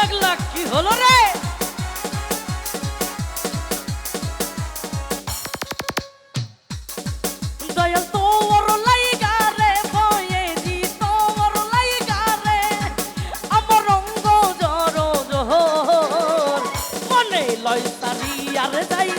পাগলা কি হলো রে? দয়াল তোর লাইগা রে বয়ে দি তোর লাইগা রে। আমার অঙ্গ আর যাই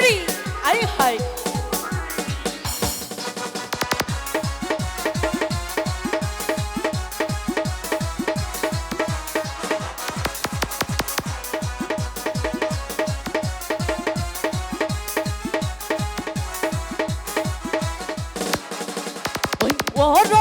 করি। আরে হয়। ওহ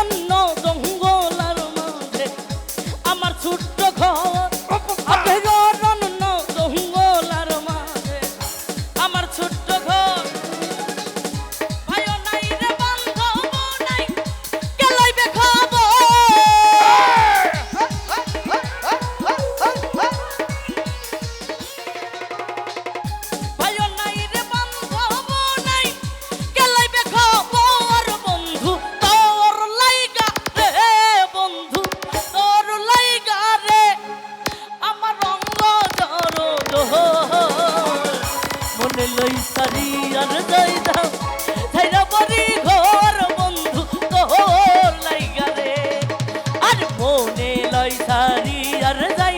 সারি আর যাই দাও, ছাইরা পরি ঘর, বন্ধু তোর লাইগা আর মনে লয় সারি আর যাই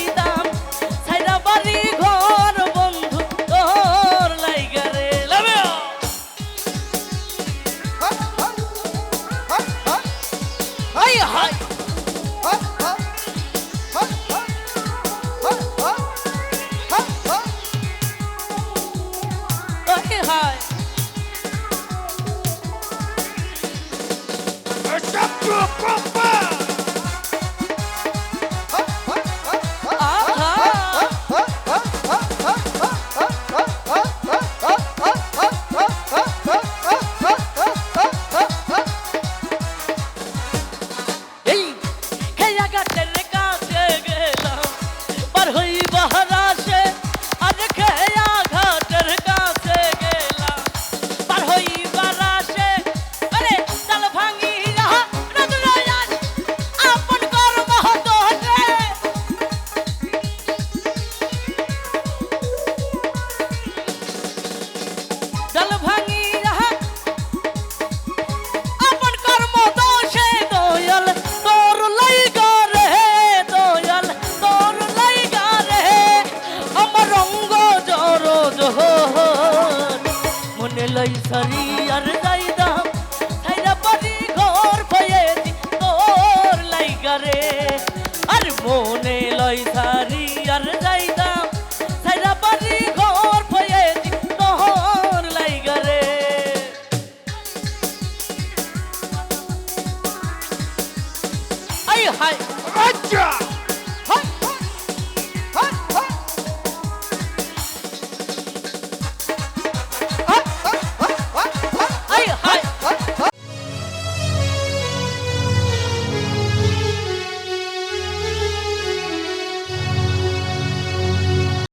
দই সরি আর যাই দাম থাইরা পারি ঘর ভয়ে তোর লাইগারে আর মনে লয় সারি